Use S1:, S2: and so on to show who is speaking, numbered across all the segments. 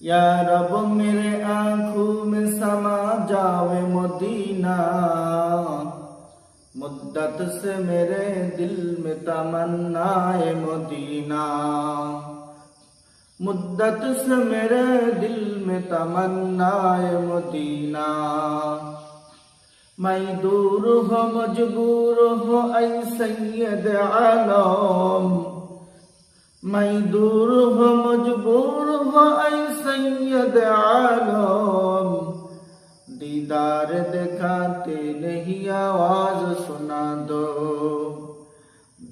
S1: یا رب میرے آنکھوں میں سما جاوے مدینہ مدت سے میرے دل میں تمنا ہے مدینہ مدت سے میرے دل میں تمنا ہے مدینہ میں دور ہو مجبور ہو اے سید عالم میں دور ہو مجبور ہو اے سید عالم۔ دیدار دکھاتے نہیں، آواز سنا دو۔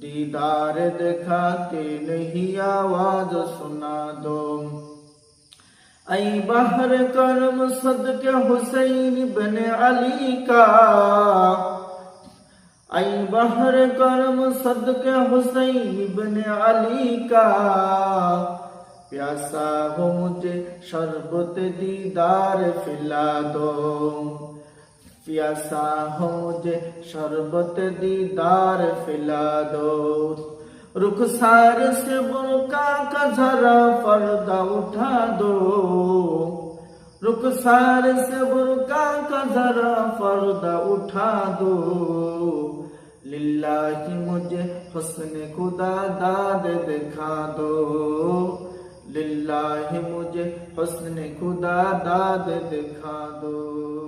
S1: دیدار دکھاتے نہیں، آواز سنا دو۔ ای بہر کرم صدق حسین بن علی کا۔ ای بہر کرم صدق حسین بن علی کا۔ پیاسا ہو مجھے شربت دیدار پلا دو۔ پیاسا ہو مجھے شربت دیدار پلا دو۔ رخسار سے برکا کا ذرا پردہ اٹھا دو۔ رخسار سے برکا کا ذرا پردہ اٹھا دو۔ للہ مجھے حسن خدا داد دکھا دو۔ للہ مجھے حسن خدا داد دکھا دو۔